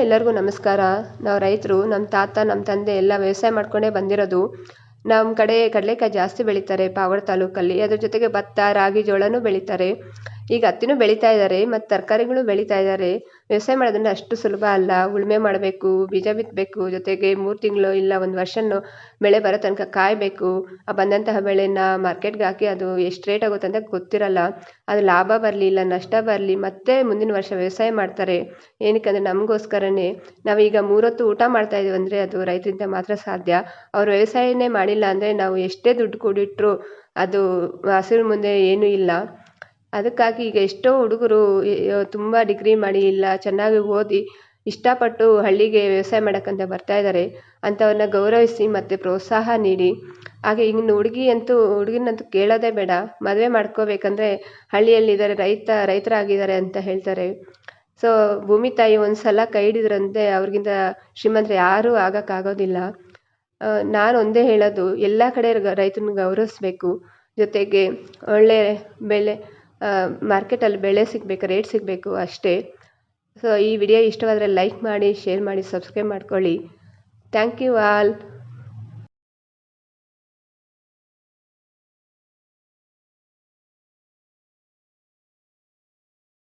ಎಲ್ಲರಿಗೂ ನಮಸ್ಕಾರ. ನಾವು ರೈತರು ನಮ್ಮ ತಾತ ನಮ್ಮ ತಂದೆ ಎಲ್ಲ ವ್ಯವಸಾಯ ಮಾಡ್ಕೊಂಡೇ ಬಂದಿರೋದು. ನಮ್ಮ ಕಡೆ ಕಡಲೆಕಾಯಿ ಜಾಸ್ತಿ ಬೆಳೀತಾರೆ ಪಾವಗಡ ತಾಲೂಕಲ್ಲಿ. ಅದ್ರ ಜೊತೆಗೆ ಭತ್ತ, ರಾಗಿ, ಜೋಳನೂ ಬೆಳೀತಾರೆ. ಈಗ ಹತ್ತಿನೂ ಬೆಳೀತಾ ಇದ್ದಾರೆ ಮತ್ತು ತರಕಾರಿಗಳು ಬೆಳೀತಾ ಇದ್ದಾರೆ ವ್ಯವಸಾಯ ಮಾಡೋದಂದ್ರೆ ಅಷ್ಟು ಸುಲಭ ಅಲ್ಲ. ಉಳುಮೆ ಮಾಡಬೇಕು, ಬೀಜ ಬಿತ್ತಬೇಕು ಜೊತೆಗೆ ಮೂರು ತಿಂಗಳು ಇಲ್ಲ ಒಂದು ವರ್ಷನೂ ಬೆಳೆ ಬರೋ ತನಕ ಕಾಯಬೇಕು. ಆ ಬಂದಂತಹ ಬೆಳೆನ ಮಾರ್ಕೆಟ್ಗೆ ಹಾಕಿ ಅದು ಎಷ್ಟು ರೇಟ್ ಆಗುತ್ತೆ ಅಂತ ಗೊತ್ತಿರಲ್ಲ. ಅದು ಲಾಭ ಬರಲಿ ಇಲ್ಲ ನಷ್ಟ ಬರಲಿ, ಮತ್ತೆ ಮುಂದಿನ ವರ್ಷ ವ್ಯವಸಾಯ ಮಾಡ್ತಾರೆ. ಏನಕ್ಕೆ ಅಂದರೆ ನಮಗೋಸ್ಕರನೇ. ನಾವೀಗ ಮೂರೊತ್ತು ಊಟ ಮಾಡ್ತಾ ಇದೀವಿ ಅಂದರೆ ಅದು ರೈತರಿಂದ ಮಾತ್ರ ಸಾಧ್ಯ. ಅವ್ರು ವ್ಯವಸಾಯನೇ ಮಾಡಿಲ್ಲ ಅಂದರೆ ನಾವು ಎಷ್ಟೇ ದುಡ್ಡು ಕೂಡಿಟ್ರು ಅದು ಹಸಿರು ಮುಂದೆ ಏನೂ ಇಲ್ಲ. ಅದಕ್ಕಾಗಿ ಈಗ ಎಷ್ಟೋ ಹುಡುಗರು ತುಂಬ ಡಿಗ್ರಿ ಮಾಡಿ ಇಲ್ಲ, ಚೆನ್ನಾಗಿ ಓದಿ ಇಷ್ಟಪಟ್ಟು ಹಳ್ಳಿಗೆ ವ್ಯವಸಾಯ ಮಾಡೋಕ್ಕಂತ ಬರ್ತಾ ಇದ್ದಾರೆ ಅಂಥವ್ರನ್ನ ಗೌರವಿಸಿ ಮತ್ತು ಪ್ರೋತ್ಸಾಹ ನೀಡಿ. ಹಾಗೆ ಇನ್ನು ಹುಡುಗಿ ಅಂತೂ, ಹುಡುಗಿನಂತೂ ಕೇಳೋದೇ ಬೇಡ. ಮದುವೆ ಮಾಡ್ಕೋಬೇಕಂದ್ರೆ ಹಳ್ಳಿಯಲ್ಲಿದ್ದಾರೆ ರೈತ, ರೈತರಾಗಿದ್ದಾರೆ ಅಂತ ಹೇಳ್ತಾರೆ. ಸೊ ಭೂಮಿ ತಾಯಿ ಒಂದು ಸಲ ಕೈ ಹಿಡಿದ್ರಂತೆ ಅವ್ರಿಗಿಂತ ಶ್ರೀಮಂತರು ಯಾರೂ ಆಗೋಕ್ಕಾಗೋದಿಲ್ಲ. ನಾನು ಒಂದೇ ಹೇಳೋದು, ಎಲ್ಲ ಕಡೆ ರೈತನ ಗೌರವಿಸ್ಬೇಕು. ಜೊತೆಗೆ ಒಳ್ಳೆ ಬೆಲೆ ಮಾರ್ಕೆಟಲ್ಲಿ ಬೆಲೆ ಸಿಗಬೇಕು ರೇಟ್ ಸಿಗಬೇಕು ಅಷ್ಟೇ. ಸೊ ಈ ವಿಡಿಯೋ ಇಷ್ಟವಾದರೆ ಲೈಕ್ ಮಾಡಿ ಶೇರ್ ಮಾಡಿ ಸಬ್ಸ್ಕ್ರೈಬ್ ಮಾಡ್ಕೊಳ್ಳಿ. Thank you all